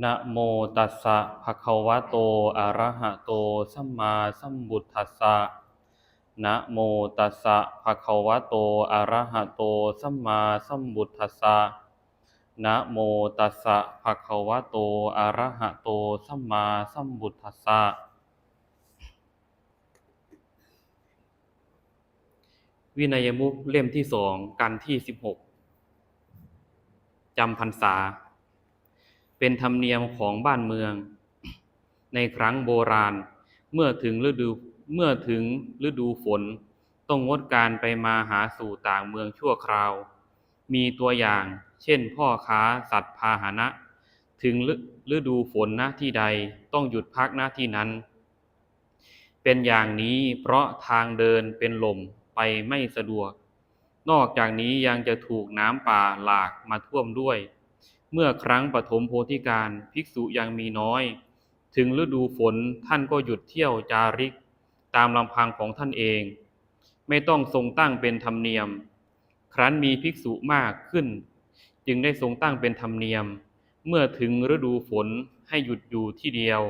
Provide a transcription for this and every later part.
นะโมตัสสะภะคะวะโต อะระหะโต สัมมาสัมพุทัสสะนะโมตัสสะภะคะวะโต อะระหะโต สัมมาสัมพุทัสสะนะโมตัสสะภะคะวะโต อะระหะโต สัมมาสัมพุทัสสะวินัยมุกเล่มที่สอง กันที่สิบหกจำพรรษา เป็นธรรมเนียมของบ้านเมือง ในครั้งโบราณ เมื่อถึงฤดูเมื่อถึงฤดูฝน ต้องงดการไปมาหาสู่ต่างเมืองชั่วคราว มีตัวอย่าง เช่น พ่อค้าสัตว์พาหนะ ถึงฤดูฝนณที่ใดต้องหยุดพักณที่นั้น เป็นอย่างนี้เพราะทางเดินเป็นลมไปไม่สะดวก นอกจากนี้ยังจะถูกน้ำป่าหลากมาท่วมด้วย เมื่อครั้งปฐมโพธิการภิกษุยังมีน้อย ถึงฤดูฝนท่านก็หยุดเที่ยวจาริก ตามลำพังของท่านเอง ไม่ต้องทรงตั้งเป็นธรรมเนียม ครั้นมีภิกษุมากขึ้น จึงได้ทรงตั้งเป็นธรรมเนียม เมื่อถึงฤดูฝนให้หยุดอยู่ที่เดียว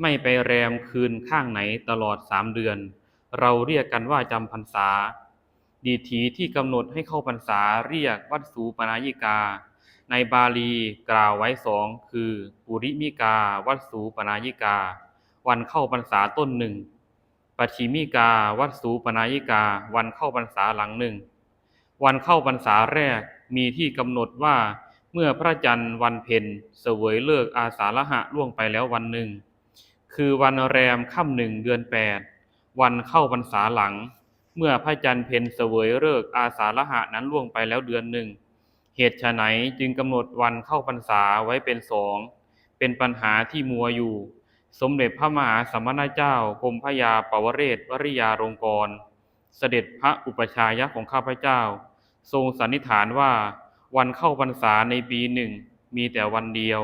ไม่ไปแรมคืนข้างไหนตลอดสามเดือน เราเรียกกันว่าจำพรรษา ดีถีที่กำหนดให้เข้าพรรษาเรียกวัดสูปนายิกา ในบาลีกล่าวไว้สองคือปุริมิกา วัดสูปนายิกา วันเข้าพรรษาต้นหนึ่งปัชิมิกา วัดสูปนายิกา วันเข้าพรรษาหลังหนึ่ง วันเข้าพรรษาแรกมีที่กำหนดว่าเมื่อพระจันทร์วันเพ็ญเสวยเลิกอาสาฬหะล่วงไปแล้ววันหนึ่ง คือวันแรมค่ำหนึ่งเดือนแปดวันเข้าพรรษาหลัง เมื่อพระจันทร์เพ็ญเสวยเลิกอาสาฬหะนั้นล่วงไปแล้วเดือนหนึ่ง เหตุไฉนจึงกำหนดวันเข้าพรรษาไว้เป็นสอง เป็นปัญหาที่มัวอยู่ สมเด็จพระมหาสมณเจ้ากรมพระยาปวเรศวริยาลงกร เสด็จพระอุปชายะของข้าพเจ้า ทรงสันนิษฐานว่าวันเข้าพรรษาในปีหนึ่งมีแต่วันเดียว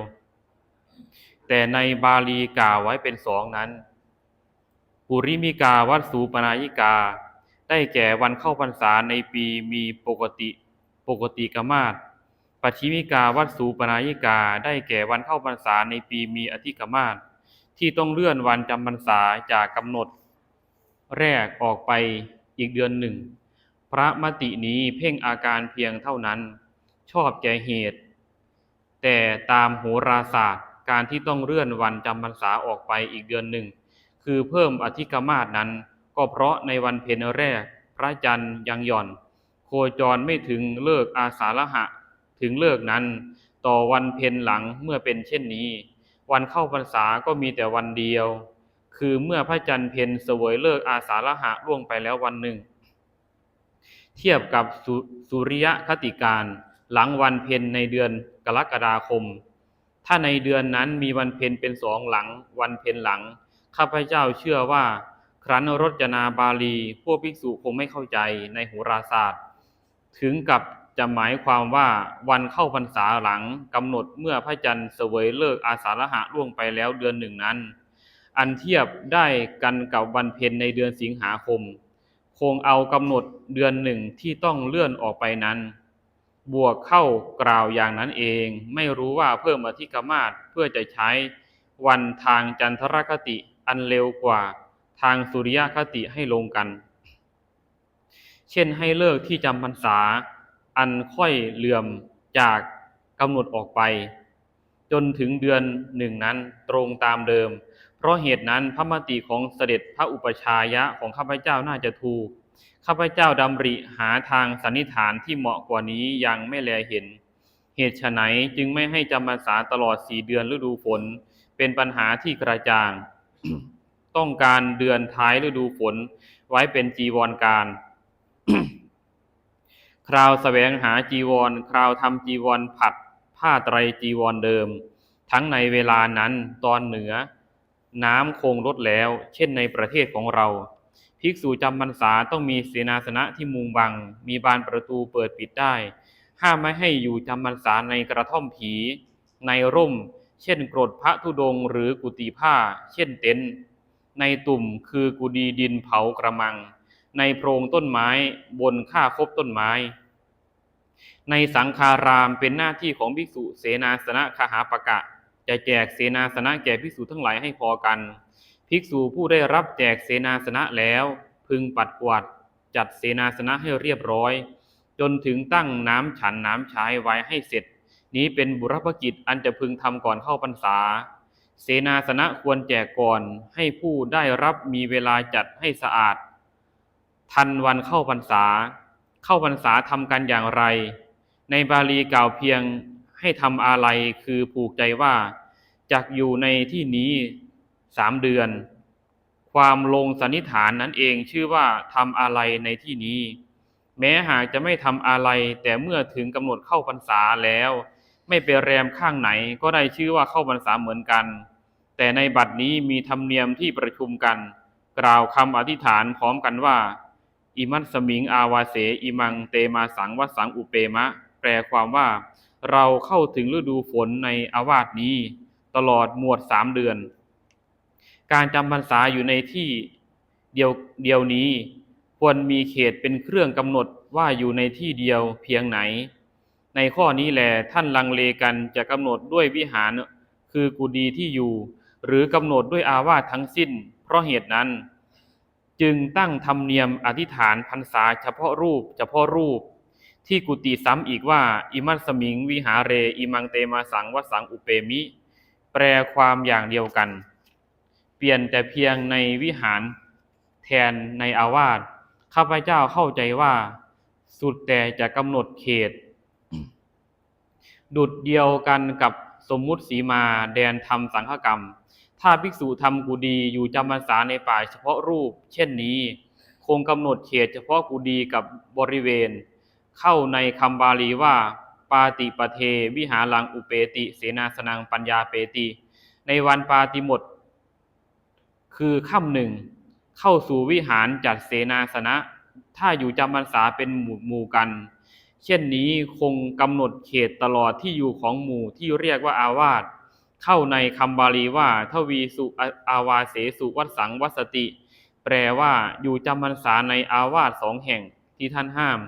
แต่ในบาลีกล่าวไว้เป็นสองนั้น ปุริมิกาวัดสูปนายิกา ได้แก่วันเข้าพรรษาในปีมีปกติ ปกติกมาศปัชิมิกาวัดสูปนายิกาได้แก่วันเข้าพรรษาในปีมีอธิกมาศที่ต้องเลื่อนวันจำพรรษาจากกำหนด แรกออกไปอีกเดือนหนึ่ง พระมตินี้เพ่งอาการเพียงเท่านั้น ชอบแก่เหตุ แต่ตามโหราศาสตร์การที่ต้องเลื่อนวันจำพรรษาออกไปอีกเดือนหนึ่ง คือเพิ่มอธิกมาศนั้น ก็เพราะในวันเพ็ญแรก พระจันทร์ยังหย่อน โคจรไม่ถึงเลิกอาสาฬหะ ถึงเลิกนั้น ต่อวันเพ็ญหลังเมื่อเป็นเช่นนี้ วันเข้าพรรษาก็มีแต่วันเดียว คือเมื่อพระจันทร์เพ็ญเสวยเลิกอาสาฬหะล่วงไปแล้ววันหนึ่ง เทียบกับสสุริยคติการ หลังวันเพ็ญในเดือนกรกฎาคม ถ้าในเดือนนั้นมีวันเพ็ญเป็นสองหลัง วันเพ็ญหลัง ข้าพเจ้าเชื่อว่า ครั้นรจนาบาลี พวกภิกษุคงไม่เข้าใจในโหราศาสตร์ ถึงกับจะหมายความว่าวันเข้าพรรษาหลังกำหนดเมื่อพระจันทร์เสวยเลิกอาสาฬหะล่วงไปแล้วเดือนหนึ่งนั้น อันเทียบได้กันกับวันเพ็ญในเดือนสิงหาคม คงเอากำหนดเดือนหนึ่งที่ต้องเลื่อนออกไปนั้น บวกเข้ากล่าวอย่างนั้นเอง ไม่รู้ว่าเพิ่มอธิกมาศเพื่อจะใช้วันทางจันทรคติอันเร็วกว่าทางสุริยคติให้ลงกัน เช่นให้เลิกที่จำพรรษา อันค่อยเหลื่อมจากกำหนดออกไป จนถึงเดือนหนึ่งนั้นตรงตามเดิม เพราะเหตุนั้นพระมติของเสด็จพระอุปชายะของข้าพเจ้าน่าจะถูกข้าพเจ้าดำริหาทางสันนิษฐานที่เหมาะกว่านี้ยังไม่แลเห็น เหตุไฉนจึงไม่ให้จำพรรษาตลอดสี่เดือนฤดูฝน เป็นปัญหาที่กระจ่าง ต้องการเดือนท้ายฤดูฝนไว้เป็นจีวรการ คราวแสวงหาจีวร คราวทำจีวรผัดผ้าไตรจีวรเดิม ทั้งในเวลานั้นตอนเหนือ น้ำคงลดแล้ว เช่นในประเทศของเรา ภิกษุจำพรรษาต้องมีเสนาสนะที่มุงบัง มีบานประตูเปิดปิดได้ ห้ามไม่ให้อยู่จำพรรษาในกระท่อมผี ในร่ม เช่นกรดพระธุดงหรือกุฏิผ้า เช่นเต็นท์ในตุ่มคือกุดีดินเผากระมัง ในโพรงต้นไม้บนข้าคบต้นไม้ ในสังฆารามเป็นหน้าที่ของภิกษุเสนาสนะคหาปะกะ จะแจกเสนาสนะแก่ภิกษุทั้งหลายให้พอกัน ภิกษุผู้ได้รับแจกเสนาสนะแล้ว พึงปัดกวาดจัดเสนาสนะให้เรียบร้อย จนถึงตั้งน้ำฉันน้ำใช้ไว้ให้เสร็จ นี้เป็นบุรพกิจอันจะพึงทำก่อนเข้าพรรษาเสนาสนะควรแจกก่อนให้ผู้ได้รับมีเวลาจัดให้สะอาด ทันวันเข้าพรรษา เข้าพรรษาทำกันอย่างไร ในบาลีกล่าวเพียงให้ทำอะไรคือผูกใจว่าจักอยู่ในที่นี้สามเดือน ความลงสันนิษฐานนั้นเองชื่อว่าทำอะไรในที่นี้ แม้หากจะไม่ทำอะไร แต่เมื่อถึงกำหนดเข้าพรรษาแล้ว ไม่ไปแรมข้างไหนก็ได้ชื่อว่าเข้าพรรษาเหมือนกัน แต่ในบัดนี้มีธรรมเนียมที่ประชุมกัน กล่าวคำอธิษฐานพร้อมกันว่า อิมัตสมิงอาวาเสอิมังเตมาสังวสังอุเปมะ แปลความว่า เราเข้าถึงฤดูฝนในอาวาสนี้ ตลอดหมวดสามเดือน การจำพรรษาอยู่ในที่เดียวเดียวนี้ ควรมีเขตเป็นเครื่องกำหนดว่าอยู่ในที่เดียวเพียงไหน ในข้อนี้แหละท่านลังเลกันจะกำหนดด้วยวิหารคือกุฏิที่อยู่ หรือกำหนดด้วยอาวาสทั้งสิ้น เพราะเหตุนั้น จึงตั้งธรรมเนียมอธิษฐานพรรษาเฉพาะรูปเฉพาะรูป ที่กุฏิซ้ำอีกว่า อิมัสสมิง วิหาเร อิมังเตมาสังวสังอุเปมิ แปลความอย่างเดียวกัน เปลี่ยนแต่เพียงในวิหารแทนในอาวาสข้าพเจ้าเข้าใจว่า สุดแต่จะกำหนดเขต ดุดเดียวกันกับสมมุติสีมาแดนทำสังฆกรรม ถ้าภิกษุทำกุดีอยู่จำพรรษาในป่าเฉพาะรูป เช่นนี้ คงกำหนดเขตเฉพาะกุดีกับบริเวณ เข้าในคำบาลีว่า ปาติปเท วิหารังอุเปติ เสนาสนังปัญญาเปติ ในวันปาติหมด คือค่ำหนึ่ง เข้าสู่วิหารจัดเสนาสนะ ถ้าอยู่จำพรรษาเป็นหมู่หมู่กัน เช่นนี้คงกำหนดเขตตลอดที่อยู่ของหมู่ที่เรียกว่าอาวาส เข้าในคำบาลีว่า ทวีสุอาวาเสสุวัดสังวัสติ แปลว่าอยู่จำพรรษาในอาวาสสองแห่งที่ท่านห้าม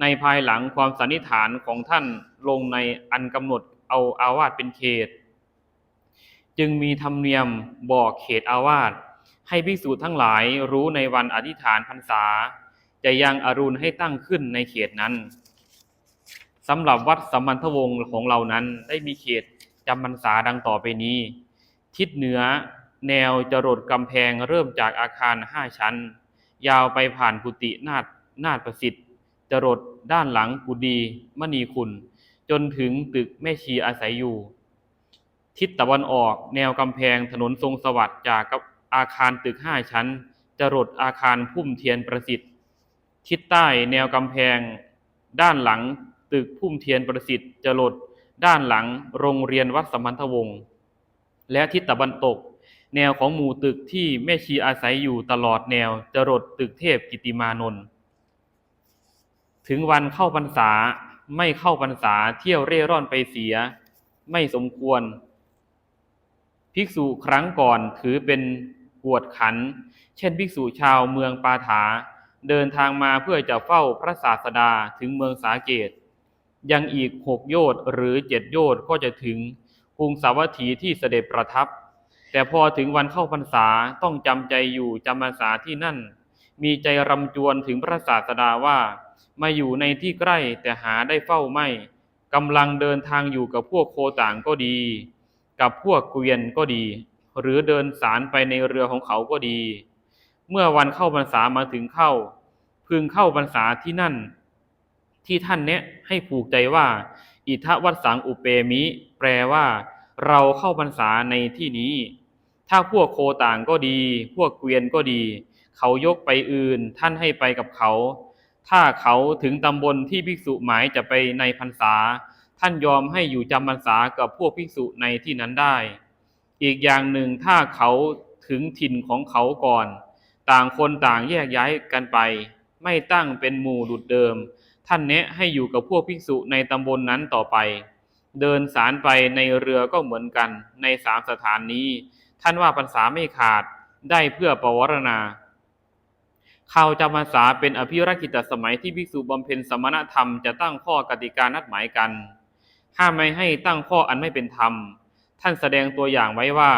ในภายหลังความสันนิษฐานของท่านลงในอันกำหนดเอาอาวาสเป็นเขต จึงมีธรรมเนียมบอกเขตอาวาสให้ภิกษุทั้งหลายรู้ในวันอธิษฐานพรรษา จะยังอรุณให้ตั้งขึ้นในเขตนั้นสำหรับวัดสัมพันธวงศ์ของเรานั้นได้มีเขต จำพรรษาดังต่อไปนี้ ทิศเหนือแนวจรดกำแพงเริ่มจากอาคารห้าชั้น ยาวไปผ่านกุฏินาฏนาฏประสิทธิ์ จรดด้านหลังกุดีมณีคุณ จนถึงตึกแม่ชีอาศัยอยู่ ทิศตะวันออกแนวกำแพงถนนทรงสวัสดิ์จากอาคารตึกห้าชั้น จรดอาคารพุ่มเทียนประสิทธิ์ ทิศใต้แนวกำแพง ด้านหลังตึกพุ่มเทียนประสิทธิ์จรด ด้านหลังโรงเรียนวัดสัมพันธวงศ์และทิศตะวันตก แนวของหมู่ตึกที่แม่ชีอาศัยอยู่ตลอดแนวจรดตึกเทพกิติมานนท์ถึงวันเข้าพรรษาไม่เข้าพรรษาเที่ยวเร่ร่อนไปเสีย ไม่สมควร ภิกษุครั้งก่อนถือเป็นกวดขัน เช่นภิกษุชาวเมืองปาถา เดินทางมาเพื่อจะเฝ้าพระศาสดาถึงเมืองสาเกต ยังอีกหกโยชน์หรือเจ็ดโยชน์ก็จะถึงกรุงสาวัตถีที่เสด็จประทับ แต่พอถึงวันเข้าพรรษาต้องจำใจอยู่จำพรรษาที่นั่น มีใจรำจวนถึงพระศาสดาว่า มาอยู่ในที่ใกล้แต่หาได้เฝ้าไม่กำลังเดินทางอยู่กับพวกโคต่างก็ดี กับพวกเกวียนก็ดี หรือเดินสารไปในเรือของเขาก็ดี เมื่อวันเข้าพรรษามาถึงเข้า พึงเข้าพรรษาที่นั่น ที่ท่านเนี้ยให้ผูกใจว่า อิทวัดสังอุเปมิ แปลว่า เราเข้าพรรษาในที่นี้ ถ้าพวกโคต่างก็ดี พวกเกวียนก็ดี เขายกไปอื่น ท่านให้ไปกับเขา ถ้าเขาถึงตำบลที่ภิกษุหมายจะไปในพรรษา ท่านยอมให้อยู่จำพรรษากับพวกภิกษุในที่นั้นได้ อีกอย่างหนึ่งถ้าเขาถึงถิ่นของเขาก่อน ต่างคนต่างแยกย้ายกันไป ไม่ตั้งเป็นหมู่ดุดเดิม ท่านแนะให้อยู่กับพวกภิกษุในตำบลนนั้นต่อไป เดินสารไปในเรือก็เหมือนกันในสามสถานนี้ ท่านว่าพรรษาไม่ขาดได้เพื่อประวรณาข่าวจำพรรษาเป็นอภิรกิตสมัยที่ภิกษุบำเพ็ญสมณธรรมจะตั้งข้อกติกานัดหมายกัน ห้ามไม่ให้ตั้งข้ออันไม่เป็นธรรม ท่านแสดงตัวอย่างไว้ว่า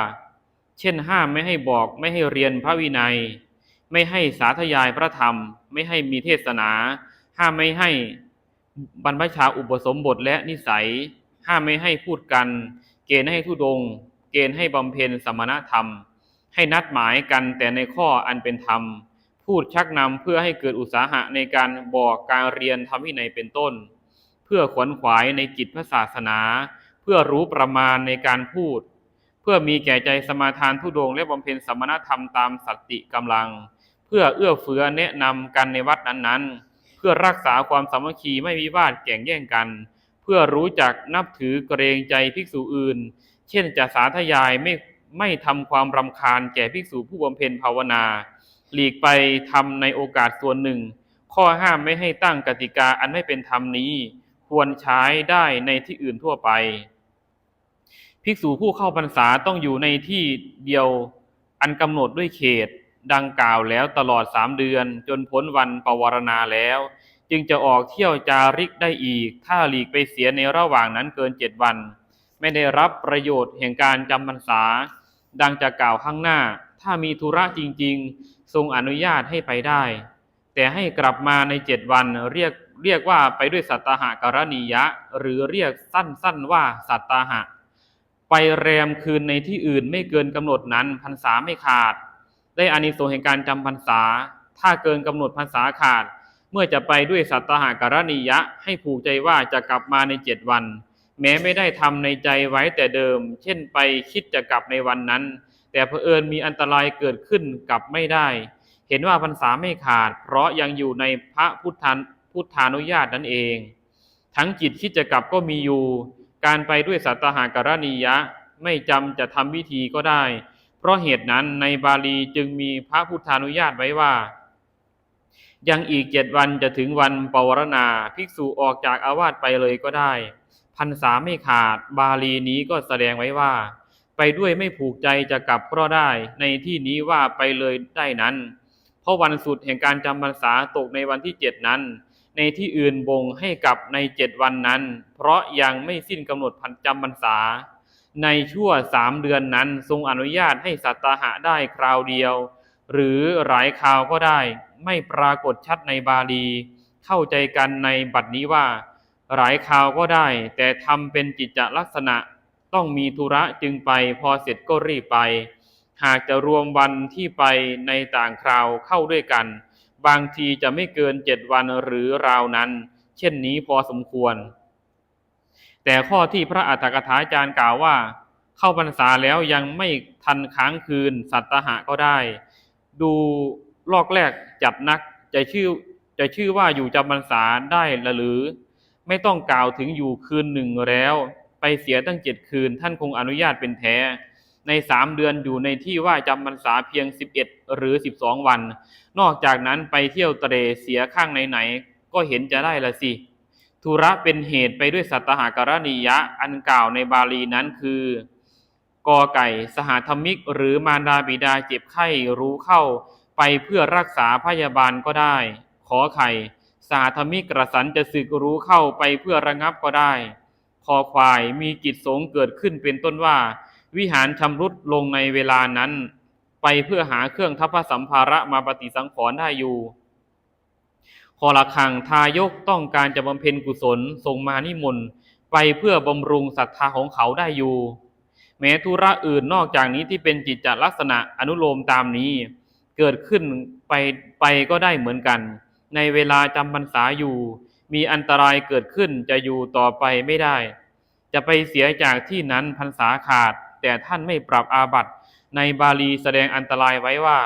เช่นห้ามไม่ให้บอกไม่ให้เรียนพระวินัย ไม่ให้สาธยายพระธรรม ไม่ให้มีเทศนา ห้ามไม่ให้บรรพชาอุปสมบทและนิสัย ห้ามไม่ให้พูดกัน เกณฑ์ให้ทุดง เกณฑ์ให้บำเพ็ญสมณธรรม ให้นัดหมายกันแต่ในข้ออันเป็นธรรม พูดชักนำเพื่อให้เกิดอุตสาหะในการบอกการเรียนทำวินัยเป็นต้น เพื่อขวนขวายในกิจพระศาสนา เพื่อรู้ประมาณในการพูด เพื่อมีแก่ใจสมาทานทุดงและบำเพ็ญสมณธรรมตามสตติกำลัง เพื่อเอื้อเฟื้อแนะนำกันในวัดนั้นๆ เพื่อรักษาความสามัคคีไม่วิวาทแข่งแย่งกัน เพื่อรู้จักนับถือเกรงใจภิกษุอื่น เช่นจะสาธยายไม่ไม่ทำความรำคาญแก่ภิกษุผู้บำเพ็ญภาวนา หลีกไปทำในโอกาสส่วนหนึ่ง ข้อห้ามไม่ให้ตั้งกติกาอันไม่เป็นธรรมนี้ ควรใช้ได้ในที่อื่นทั่วไป ภิกษุผู้เข้าพรรษาต้องอยู่ในที่เดียวอันกำหนดด้วยเขต ดังกล่าวแล้วตลอดสามเดือน จนพ้นวันปวารณาแล้ว จึงจะออกเที่ยวจาริกได้อีก ถ้าหลีกไปเสียในระหว่างนั้นเกินเจ็ดวัน ไม่ได้รับประโยชน์แห่งการจำพรรษา ดังจะกล่าวข้างหน้า ถ้ามีธุระจริง ๆ ทรงอนุญาตให้ไปได้ แต่ให้กลับมาในเจ็ดวันเรียกเรียกว่าไปด้วยสัตหะกรณียะ หรือเรียกสั้นๆว่าสัตหะ ไปแรมคืนในที่อื่นไม่เกินกำหนดนั้นพรรษาไม่ขาด ได้อานิสงส์แห่งการจำพรรษา ถ้าเกินกำหนดพรรษาขาด เมื่อจะไปด้วยสัตหะกรณียะ ให้ผูกใจว่าจะกลับมาในเจ็ดวัน แม้ไม่ได้ทำในใจไว้แต่เดิม เช่นไปคิดจะกลับในวันนั้น แต่เผอิญมีอันตรายเกิดขึ้นกลับไม่ได้ เห็นว่าพรรษาไม่ขาด เพราะยังอยู่ในพระพุทธานพุทธานุญาตนั่นเอง ทั้งจิตคิดจะกลับก็มีอยู่ การไปด้วยสัตหากรณียะ ไม่จำจะทำวิธีก็ได้ เพราะเหตุนั้นในบาลีจึงมีพระพุทธานุญาตไว้ว่า ยังอีกเจ็ดวันจะถึงวันปวารณาภิกษุออกจากอาวาสไปเลยก็ได้พรรษาไม่ขาดบาลีนี้ก็แสดงไว้ว่า ไปด้วยไม่ผูกใจจะกลับก็ได้ในที่นี้ว่าไปเลยได้นั้น เพราะวันสุดแห่งการจำพรรษาตกในวันที่เจ็ดนั้น ในที่อื่นบ่งให้กลับในเจ็ดวันนั้น เพราะยังไม่สิ้นกำหนดพันจำพรรษา ในชั่วสามเดือนนั้นทรงอนุญาตให้สัตหะได้คราวเดียว หรือหลายคราวก็ได้ ไม่ปรากฏชัดในบาลี เข้าใจกันในบัดนี้ว่า หลายคราวก็ได้ แต่ทำเป็นจิตจลักษณะต้องมีธุระจึงไป พอเสร็จก็รีบไป หากจะรวมวันที่ไปในต่างคราวเข้าด้วยกัน บางทีจะไม่เกินเจ็ดวันหรือราวนั้น เช่นนี้พอสมควร แต่ข้อที่พระอัฏฐกถาจารย์กล่าวว่า เข้าพรรษาแล้วยังไม่ทันค้างคืน สัตตหะก็ได้ ดูลอกแรกจัดนักจะชื่อจะชื่อว่าอยู่จำพรรษาได้ละหรือ ไม่ต้องกล่าวถึงอยู่คืนหนึ่งแล้ว ไปเสียตั้งเจ็ดคืน ท่านคงอนุญาตเป็นแท้ ในสามเดือนอยู่ในที่ว่าจำพรรษาเพียงสิบเอ็ดหรือสิบสองวัน นอกจากนั้นไปเที่ยวเตรเสียข้างไหนๆก็เห็นจะได้ละสิ ธุระเป็นเหตุไปด้วยสัตตหากรณียะอันกล่าวในบาลีนั้นคือกอไก่สหธรรมิก หรือมารดาบิดาเจ็บไข้รู้เข้าไปเพื่อรักษาพยาบาลก็ได้ ขอไข่สหธรรมิกกระสันจะสึกรู้เข้าไปเพื่อระงับก็ได้ คอควายมีกิจสงเกิดขึ้นเป็นต้นว่า วิหารชำรุดลงในเวลานั้น ไปเพื่อหาเครื่องทัพพสัมภาระมาปฏิสังขรณ์ได้อยู่ คอละคังทายกต้องการจะบำเพ็ญกุศลส่งมานิมนต์ไปเพื่อบำรุงศรัทธาของเขาได้อยู่ แม้ธุระอื่นนอกจากนี้ที่เป็นจิตจลักษณะอนุโลมตามนี้ เกิดขึ้นไปไปก็ได้เหมือนกัน ในเวลาจำพรรษาอยู่ มีอันตรายเกิดขึ้นจะอยู่ต่อไปไม่ได้ จะไปเสียจากที่นั้นพรรษาขาด แต่ท่านไม่ปรับอาบัติในบาลีแสดงอันตรายไว้ว่า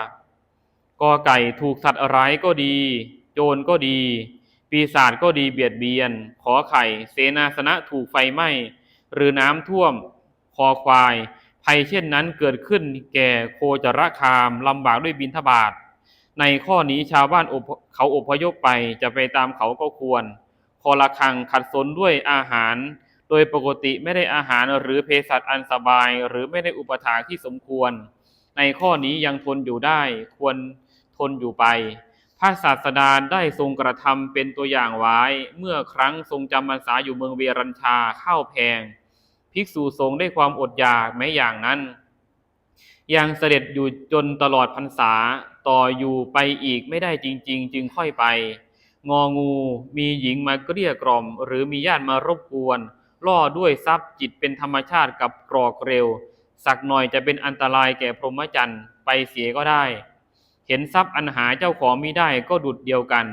กอไก่ถูกสัตว์ร้ายก็ดี โจรก็ดี ปีศาจก็ดีเบียดเบียน ขอไข่ เสนาสนะถูกไฟไหม้ หรือน้ำท่วม คอควาย ภัยเช่นนั้นเกิดขึ้นแก่โคจรคามลำบากด้วยบินทบาท ในข้อนี้ชาวบ้านเขาอพยพไปจะไปตามเขาก็ควร คอละคังขัดสนด้วยอาหาร โดยปกติไม่ได้อาหารหรือเภสัชอันสบาย หรือไม่ได้อุปถาที่สมควร ในข้อนี้ยังทนอยู่ได้ควรทนอยู่ไป ระศาสดาได้ทรงกระทำเป็นตัวอย่างไว้ เมื่อครั้งทรงจำพรรษาอยู่เมืองเวรัญชาข้าวแพง ภิกษุสงฆ์ได้ความอดอยากแม้อย่างนั้น ยังเสด็จอยู่จนตลอดพรรษาต่ออยู่ไปอีกไม่ได้จริง ๆ จึงค่อยไป งองูมีหญิงมาเกลี้ยกล่อม หรือมีญาติมารบกวน ล่อด้วยทรัพย์จิตเป็นธรรมชาติกับกรอกเร็ว สักหน่อยจะเป็นอันตรายแก่พรหมจรรย์ไปเสียก็ได้ เห็นทรัพย์อันหาเจ้าของมิได้ก็ดุดเดียวกัน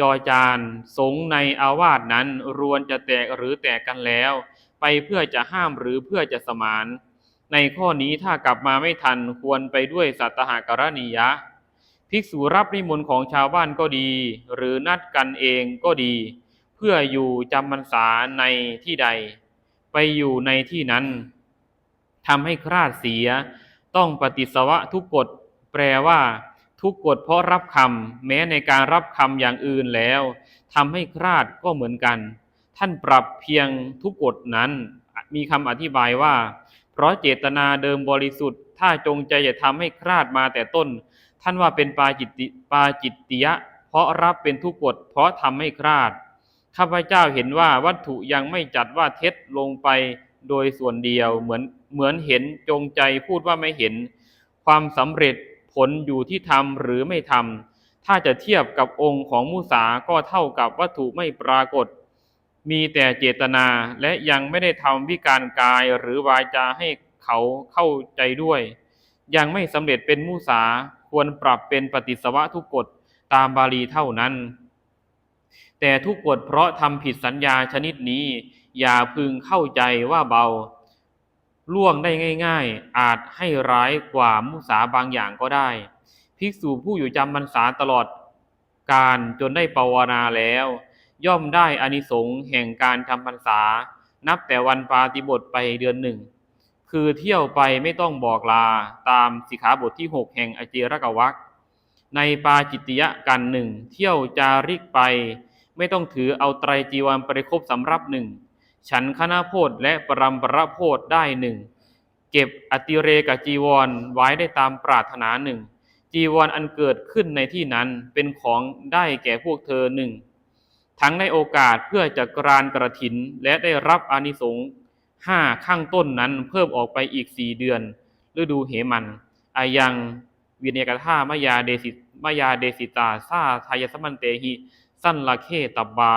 จอจานสงในอาวาสนั้นรวนจะแตกหรือแตกกันแล้ว ไปเพื่อจะห้ามหรือเพื่อจะสมาน ในข้อนี้ถ้ากลับมาไม่ทันควรไปด้วยสัตหกรณียะ ภิกษุรับนิมนต์ของชาวบ้านก็ดี หรือนัดกันเองก็ดี เพื่ออยู่จำพรรษาในที่ใด ไปอยู่ในที่นั้นทำให้คราดเสีย ต้องปฏิสวะทุกกฎแปลว่า ทุกกฎเพราะรับคำแม้ในการรับคำอย่างอื่นแล้วทำให้คราดก็เหมือนกัน ท่านปรับเพียงทุกกฎนั้น มีคำอธิบายว่า เพราะเจตนาเดิมบริสุทธิ์ ถ้าจงใจจะทำให้คราดมาแต่ต้น ท่านว่าเป็นปาจิตติปาจิตติยะ เพราะรับเป็นทุกกฎเพราะทำให้คราดข้าพเจ้าเห็นว่าวัตถุยังไม่จัดว่าเท็จลงไปโดยส่วนเดียวเหมือนเหมือนเห็นจงใจพูดว่าไม่เห็น ความสำเร็จ ผลอยู่ที่ทำหรือไม่ทำถ้าจะเทียบกับองค์ของมุสาก็เท่ากับวัตถุไม่ปรากฏ มีแต่เจตนาและยังไม่ได้ทำวิการกายหรือวาจาให้เขาเข้าใจด้วย ยังไม่สำเร็จเป็นมุสาควรปรับเป็นปฏิสวะทุกกฎตามบาลีเท่านั้น แต่ทุกกฎเพราะทำผิดสัญญาชนิดนี้ อย่าพึงเข้าใจว่าเบา ล่วงได้ง่าย ๆ อาจให้ร้ายกว่ามุสาบางอย่างก็ได้ ภิกษุผู้อยู่จำพรรษาตลอดการจนได้ปวารณาแล้ว ย่อมได้อานิสงส์แห่งการจำพรรษา นับแต่วันปาติบทไปเดือนหนึ่ง คือเที่ยวไปไม่ต้องบอกลาตามสิกขาบทที่ 6 แห่งอเจรกวักในปาจิตติยะกันหนึ่งเที่ยวจาริกไป ไม่ต้องถือเอาไตรจีวรปริครบสำรับหนึ่ง ฉันคณะโพธและปรำปรโพธได้หนึ่งเก็บอติเรกจีวรไว้ได้ตามปรารถนาหนึ่งจีวรออันเกิดขึ้นในที่นั้นเป็นของได้แก่พวกเธอหนึ่งทั้งในโอกาสเพื่อจะกรานกระถินและได้รับอานิสงส์ห้าข้างต้นนั้นเพิ่มออกไปอีกสี่เดือน ฤดูเหมันอายังวินยกธามายาเดสิมายาเดสิตาซาทายสมันเตหิ สั้นละเคตบบา